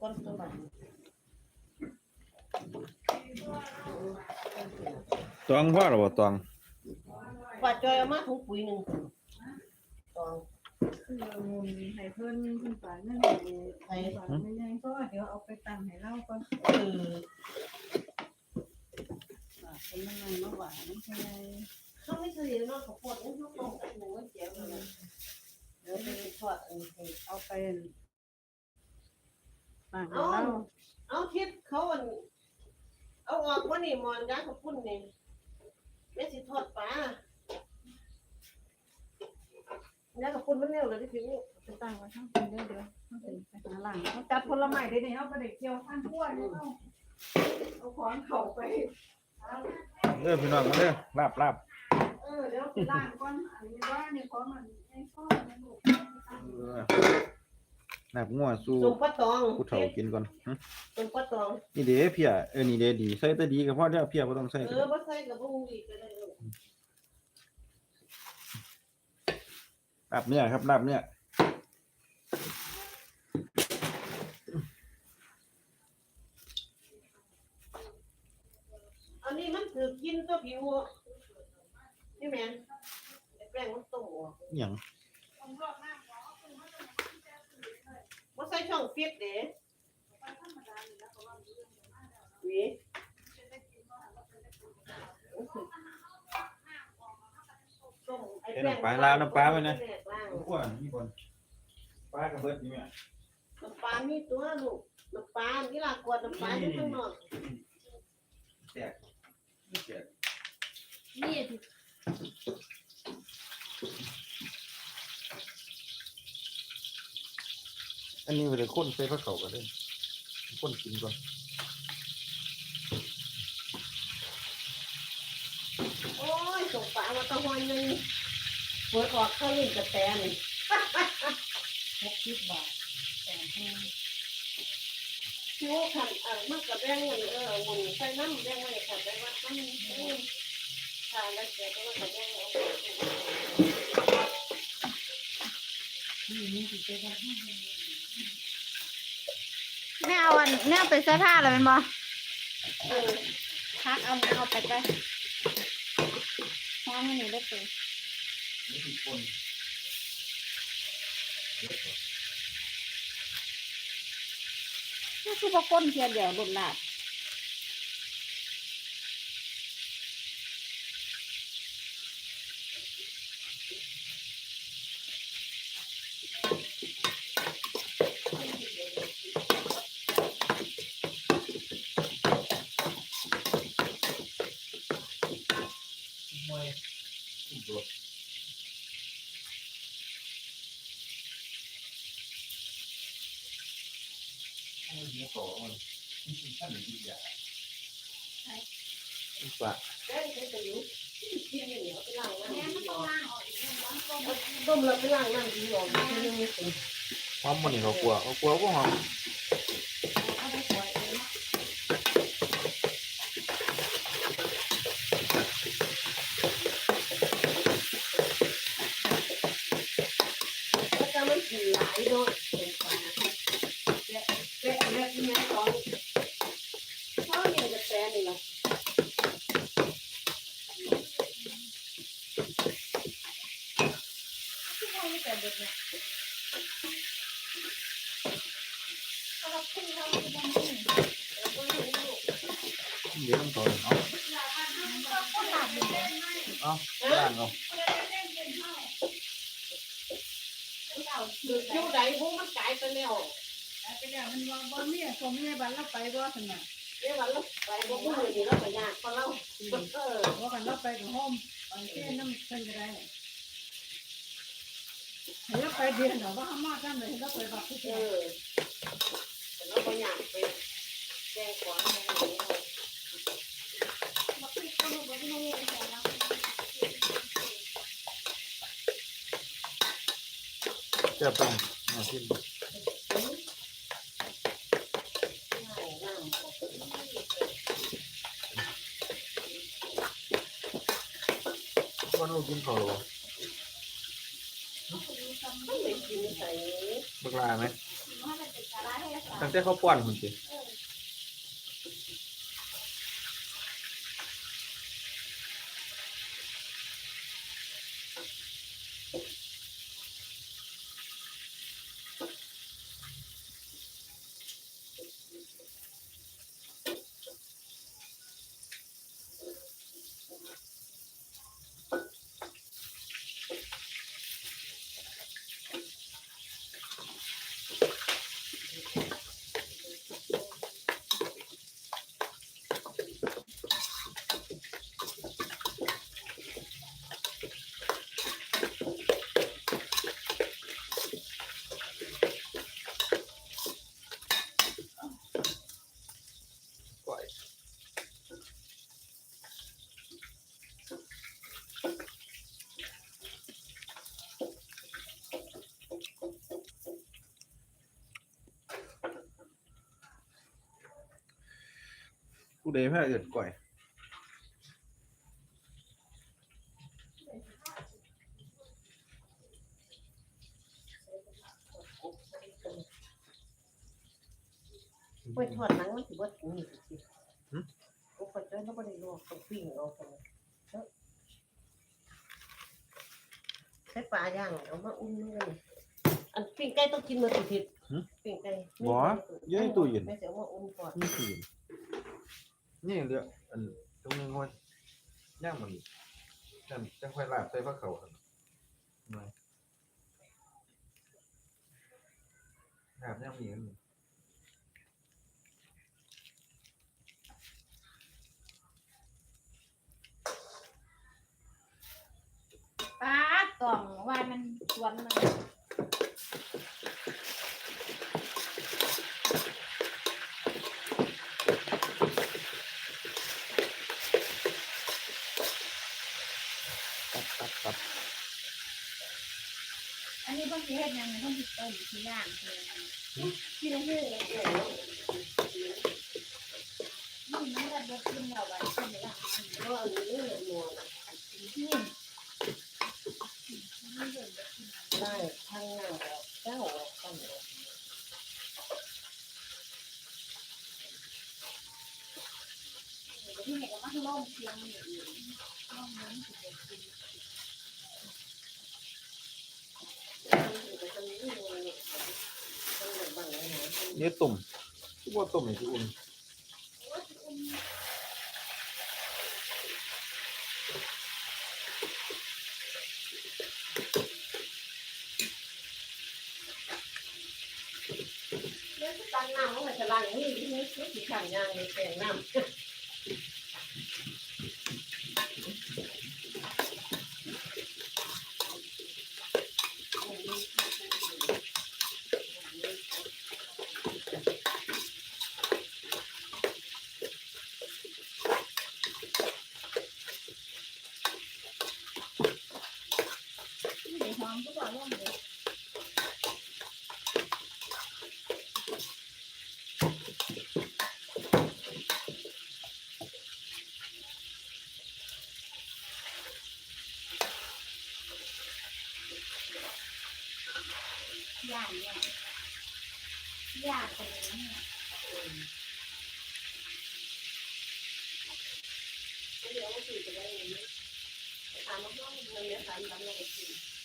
ก่อนตัวบัดตองพ่อหรือบ่ตอง ว่าจอยเอามาถุงปุ๋ยหนึ่งตองคือให้เพิ่นเพิ่นฝากเงินให้ให้ฝากไม่ยังก็เดี๋ยวเอาไปตั้งให้เราก่อนเออฝากเป็นยังไงมาหวานใช่ไหมเขาไม่เคยเห็นเนาเขาปวดเขาตรงกันหนูเจียวเลยเดี๋ยวไปทอดเอาไป ฝากให้เราเอาทิศเขาอันเอาออกว่านี่มอนยาเขาพุ่นนี่แม่สิทอดปลายาเขาพุ่นมันเร็วเลยที่พี่นี่ไปตั้งไว้ข้างบนเดี๋ยวเดี๋ยวเขาถึงไปหาหลังเขาจัดผลไม้ได้เนี่ยเอาไปเด็กเกี่ยวข้างขั้วเนี่ยเอาเอาของเขาไปเด้อพี่น้องมาเด้อลาบลาบเออเดี๋ยวไปล้างก่อนอันนี้ว่าเนี่ยของมันไอ้ข้อมันลูกเออ ลาบงัวสู้ส่งปลาตองผู้เฒ่ากินก่อนหึส่งปลาตองนี่เด้เพียเออนี่เด้ดีใส่แต่ดีก็พอเด้อเพียบ่ต้องใส่เออบ่ใส่กับบ่ฮู้อีกก็ได้ลูกลาบเนื้อครับลาบเนื้ออันนี้มันถือกินตัวผิวนี่แม่นไอ้แป้งมันต้มออกหยังบ่ ใส่ช่องฟิตเด้หวีต้มไอ้เห็นแป้งน้ำปลาลาวน้ำปลาไว้นะแรกล้างอ้วนนี่คนปลากระเบิดนี่แม่น้ำปลามีตัวลูกน้ำปลาที่ลากวดน้ำปลาอยู่ข้างนอกแตกแตกนี่ อันนี้บ่ได้คนใส่ผักเขาก็ได้คนกินก่อนโอ้ยส่งปลามาตะวันหนึงเปิดออกเข้าลิ้นกระแตนี่หกสิบบาทแต่แพงคิวขันอะมันก็แบ่งเงินเออหมุนใส่น้ำแบ่งไว้ค่ะไปวัดน้ำอืมค่ะแล้วแกก็ว่าก็แบ่งเอาไปนี่นี่สิเจ๊บ้านแม่ เอาอันเนี่ยเป็นเสื้อผ้าเลยเป็นบอพักเอาเอาไปไปห้องมันนี่ได้ตัวนี่คือคนนี่คือพวกคนเทียเดียวหลุดหลาด โอ้ยหัวโตมันท่านดีอะปลาแบ่งใส่ตะหลิวกินอย่างเดียวไเด็กเนี่ยเขารับขึ้นเขาที่บ้านนี่เดี๋ยวต้องต่อเอาเอาย่างเอาคือคิวใดพวกมันกลายไปแล้วไปแล้วมันว่าบ่มีสมมีบ้านเราไปบ่ซั่นน่ะเรียกว่าเราไปพวกมือนี่เราไปยากเพราะเราเออว่กันเราไปกับห้อมไปเที่ยน้ำเพิ่นก็ได้ ให้เราไปเดือนเนาะว่าเฮามากันเลยเราไปบักทุกเออย่างอแต่เราไปยากไปแจ้งความให้เขา บักทุกคนบ่ได้รู้แต่เราเจ้าต้องเอาขึ้นวันลูกกินข้าวหรอไม่ได้กินใส่ บักลาไหมว่ามันเป็นอะไรไงค่ะตั้งแต่เขาป้อนมันสิ ผู้ใดแพ้เอื่นก่อยไปถอดหนังมันถือว่าถึงนี่สิโอ้ปัจจัยเราไม่ได้ลวกต้องปิ้งเอาไปใช้ปลาย่างเอามาอุ่นเลยอันปิ้งไก่ต้องกินมื้ออาทิตย์ปิ้งไก่บ่อยืนในตู้เย็นแม่จะเอามาอุ่นก่อน นี่คือ นี่เรืออันตรงนึงว่าย่างมันนั่นจังค่อยลาบใส่ผ้าเขาครับมาลาบย่างมีกันป้ากล่องว่ามันสวนมัน ตับตับตับ อันนี้เพิ่ง สิเฮ็ดหยังเพิ่งสิต้มสิย่างคือกินให้เลยนี่มันก็เบิดขึ้นแล้วบัดนี้เป็นย่างมันเพราะอันนี้เนี่ยนัวนะนี่ได้ทั้งงานแล้วเจ้าตั้งที่ไหนก็มาล่มเสียงมันอยู่ล่มมันสิเป็นกิน เนี่ยตุ่มทุกว่าตุ่มนี่คืออุ่นตั้งน้ำมันจะล้างนี่นี่นี่ที่ขันยางในแกงน้ำ ที่ไหนหอมก็บอกล่มเลยย่างย่างย่างไปเลยเนี่ยเดี๋ยวมันคือจะได้ถามว่ามันเนี่ยถามทำอะไรกิน